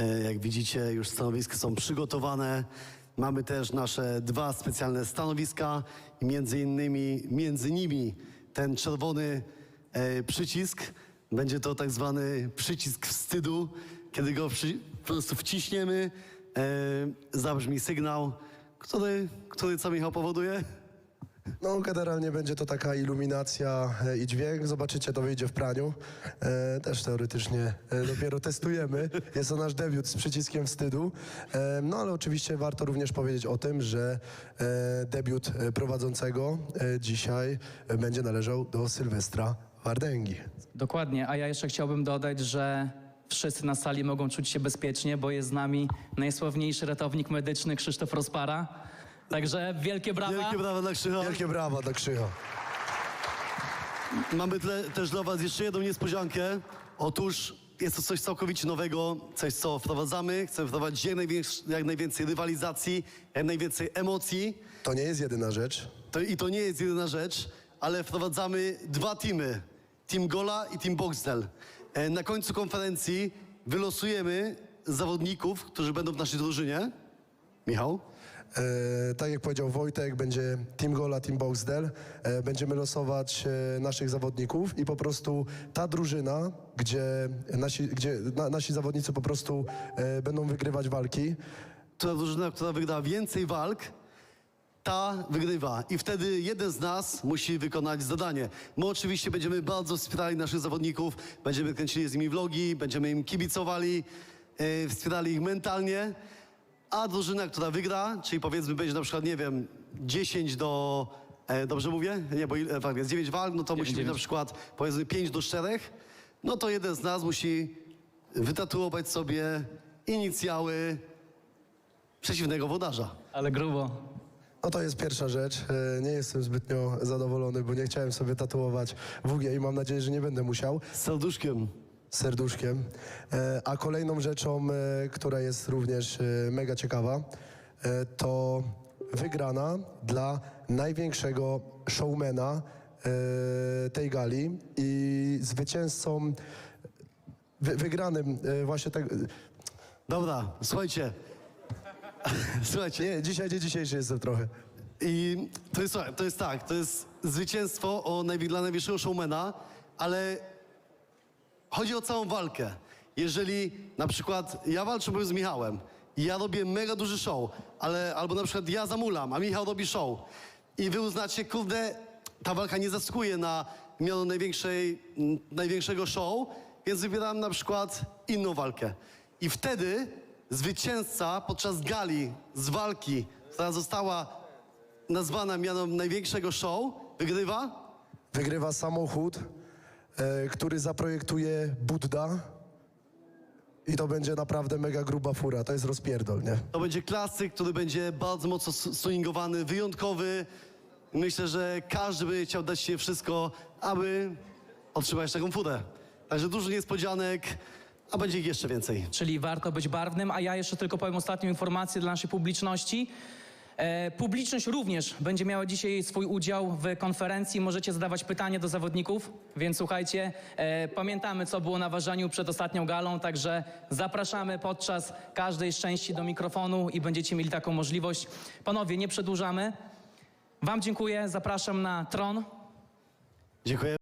E, Jak widzicie, już stanowiska są przygotowane. Mamy też nasze dwa specjalne stanowiska i między innymi między nimi ten czerwony e, przycisk. Będzie to tak zwany przycisk wstydu. Kiedy go przy, po prostu wciśniemy, e, zabrzmi sygnał, który, który co Michał powoduje? No, generalnie będzie to taka iluminacja e, i dźwięk. Zobaczycie, to wyjdzie w praniu. E, też teoretycznie e, dopiero testujemy. Jest to nasz debiut z przyciskiem wstydu. E, no, ale oczywiście warto również powiedzieć o tym, że e, debiut e, prowadzącego e, dzisiaj będzie należał do Sylwestra Wardęgi. Dokładnie, a ja jeszcze chciałbym dodać, że wszyscy na sali mogą czuć się bezpiecznie, bo jest z nami najsławniejszy ratownik medyczny Krzysztof Rozpara. Także wielkie brawa. Wielkie brawa dla Krzycha. Wielkie brawa dla Krzycha. Mamy tle, też dla Was jeszcze jedną niespodziankę. Otóż jest to coś całkowicie nowego, coś co wprowadzamy. Chcemy wprowadzić jak, największ- jak najwięcej rywalizacji, jak najwięcej emocji. To nie jest jedyna rzecz. To, I to nie jest jedyna rzecz, ale wprowadzamy dwa teamy. Team Gola i Team Boxdel. E, Na końcu konferencji wylosujemy zawodników, którzy będą w naszej drużynie. Michał? E, tak jak powiedział Wojtek, będzie Team Gola, Team Boxdel. E, będziemy losować e, naszych zawodników i po prostu ta drużyna, gdzie nasi, gdzie na, nasi zawodnicy po prostu e, będą wygrywać walki, która drużyna, która wygra więcej walk, ta wygrywa. I wtedy jeden z nas musi wykonać zadanie. My oczywiście będziemy bardzo wspierali naszych zawodników, będziemy kręcili z nimi vlogi, będziemy im kibicowali, e, wspierali ich mentalnie. A drużyna, która wygra, czyli powiedzmy będzie na przykład, nie wiem, 10 do... E, dobrze mówię? Nie, bo ile, tak, jest 9 walk, no to musi być na przykład powiedzmy 5 do 4. No to jeden z nas musi wytatuować sobie inicjały przeciwnego wodarza. Ale grubo. no to jest pierwsza rzecz. E, nie jestem zbytnio zadowolony, bo nie chciałem sobie tatuować WG i mam nadzieję, że nie będę musiał. Z serduszkiem. Serduszkiem. E, A kolejną rzeczą, e, która jest również e, mega ciekawa, to wygrana dla największego showmana tej gali i zwycięzcą, wy, wygranym właśnie tak... Dobra, słuchajcie. słuchajcie. Nie, dzisiaj, nie dzisiejszy jestem trochę. I to jest, to jest tak, to jest zwycięstwo o dla najwyższego showmana, ale chodzi o całą walkę. Jeżeli na przykład ja walczę z Michałem i ja robię mega duży show, ale albo na przykład ja zamulam, a Michał robi show i wy uznacie, kurde, ta walka nie zasługuje na miano największej, największego show, więc wybieram na przykład inną walkę. I wtedy zwycięzca podczas gali z walki, która została nazwana mianem największego show, wygrywa Wygrywa samochód, e, który zaprojektuje Budda i to będzie naprawdę mega gruba fura. To jest rozpierdol, nie? To będzie klasyk, który będzie bardzo mocno s- tuningowany, wyjątkowy. Myślę, że każdy by chciał dać się wszystko, aby otrzymać taką furę. Także dużo niespodzianek, a będzie ich jeszcze więcej. Czyli warto być barwnym, a ja jeszcze tylko powiem ostatnią informację dla naszej publiczności. E, publiczność również będzie miała dzisiaj swój udział w konferencji. Możecie zadawać pytania do zawodników, więc słuchajcie, e, pamiętamy, co było na ważeniu przed ostatnią galą, także zapraszamy podczas każdej części do mikrofonu i będziecie mieli taką możliwość. Panowie, nie przedłużamy. Wam dziękuję, zapraszam na tron. Dziękuję.